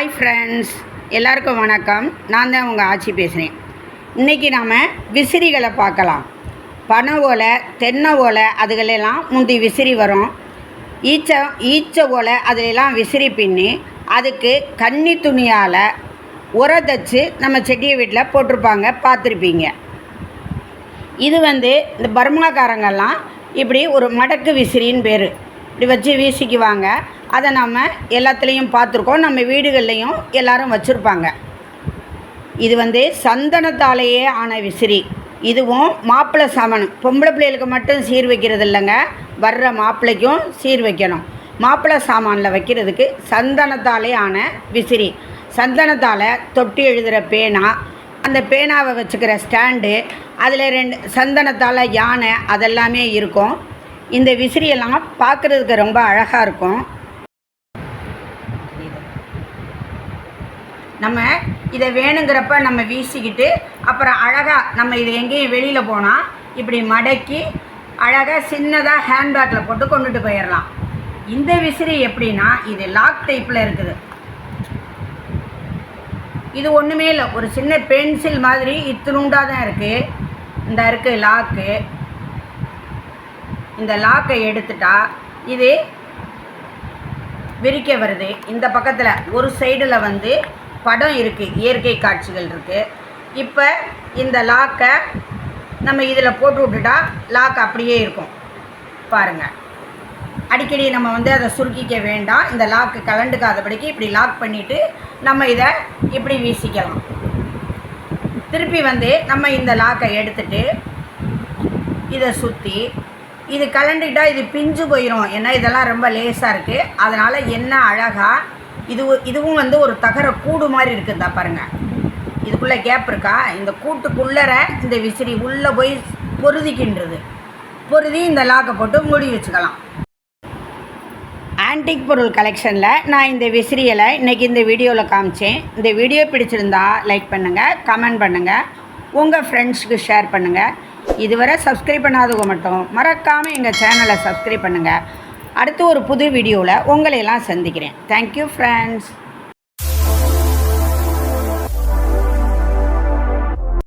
Hi friends எல்லாருக்கும் வணக்கம். நான் தான் உங்கள் ஆட்சி பேசுகிறேன் இன்றைக்கி நாம் விசிறிகளை பார்க்கலாம். பனை ஓலை தென்னை ஓலை அதுகளெல்லாம் முந்தி விசிறி வரும். ஈச்ச ஈச்ச ஓலை அதிலெல்லாம் விசிறி பின்னி அதுக்கு கன்னி துணியால் உர தச்சு நம்ம செடியை வீட்டில் போட்டிருப்பாங்க பார்த்துருப்பீங்க. இது வந்து இந்த பர்மாக்காரங்கெல்லாம் இப்படி ஒரு மடக்கு விசிறின்னு பேர். இப்படி வச்சு வீசிக்குவாங்க. அதை நம்ம எல்லாத்துலேயும் பார்த்துருக்கோம். நம்ம வீடுகள்லேயும் எல்லாரும் வச்சுருப்பாங்க. இது வந்து சந்தனத்தாலேயே ஆன விசிறி. இதுவும் மாப்பிள்ளை சாமான் பொம்பளை பிள்ளைகளுக்கு மட்டும் சீர் வைக்கிறது இல்லைங்க. வர்ற மாப்பிள்ளைக்கும் சீர் வைக்கணும். மாப்பிள்ளை சாமானில் வைக்கிறதுக்கு சந்தனத்தாலே ஆன விசிறி. சந்தனத்தால் தொட்டி எழுதுகிற பேனா அந்த பேனாவை வச்சுக்கிற ஸ்டாண்டு அதில் ரெண்டு சந்தனத்தால் யானை அதெல்லாமே இருக்கும். இந்த விசிறியெல்லாம் பார்க்குறதுக்கு ரொம்ப அழகாக இருக்கும். நம்ம இதை வேணுங்கிறப்ப நம்ம வீசிக்கிட்டு அப்புறம் அழகாக நம்ம இதை எங்கேயும் வெளியில் போனால் இப்படி மடக்கி அழகாக சின்னதாக ஹேண்ட்பேக்கில் போட்டு கொண்டுட்டு போயிடலாம் இந்த விசிறி எப்படின்னா இது லாக் டைப்பில் இருக்குது. இது ஒன்றுமே இல்லை. ஒரு சின்ன பென்சில் மாதிரி இத்தினுண்டாக தான் இருக்குது இந்த இருக்குது லாக்கு இந்த லாக்கை எடுத்துட்டா இது விரிக்க வருது. இந்த பக்கத்தில் ஒரு சைடில் வந்து படம் இருக்குது இயற்கை காட்சிகள் இருக்குது இப்போ இந்த லாக்கை நம்ம இதில் போட்டு விட்டுட்டா லாக் அப்படியே இருக்கும். பாருங்கள் அடிக்கடி நம்ம வந்து அதை சுருக்கிக்க வேண்டாம். இந்த லாக்கு கலண்டுக்காதபடிக்கு இப்படி லாக் பண்ணிவிட்டு நம்ம இதை இப்படி வீசிக்கலாம். திருப்பி வந்து நம்ம இந்த லாக்கை எடுத்துட்டு இதை சுற்றி இது கலண்டுக்கிட்டால் இது பிஞ்சு போயிடும் ஏன்னா இதெல்லாம் ரொம்ப லேசாக இருக்குது அதனால் என்ன அழகாக இது இதுவும் வந்து ஒரு தகர கூடு மாதிரி இருக்குதா பாருங்கள் இதுக்குள்ளே கேப் இருக்கா? இந்த கூட்டுக்குள்ளற இந்த விசிறி உள்ளே போய் பொருதிக்கின்றது. பொருதி இந்த லாக்கை போட்டு மூடி வச்சுக்கலாம். ஆன்டிக் பொருள் கலெக்ஷனில் நான் இந்த விசிறியலை இன்றைக்கி இந்த வீடியோவில் காமிச்சேன். இந்த வீடியோ பிடிச்சிருந்தா லைக் பண்ணுங்கள் கமெண்ட் பண்ணுங்கள் உங்கள் ஃப்ரெண்ட்ஸுக்கு ஷேர் பண்ணுங்கள் இதுவரை சப்ஸ்கிரைப் பண்ணாதவங்க மட்டும் மறக்காமல் எங்கள் சேனலை சப்ஸ்கிரைப் பண்ணுங்கள் அடுத்து ஒரு புது வீடியோவில் உங்களையெல்லாம் சந்திக்கிறேன். Thank you friends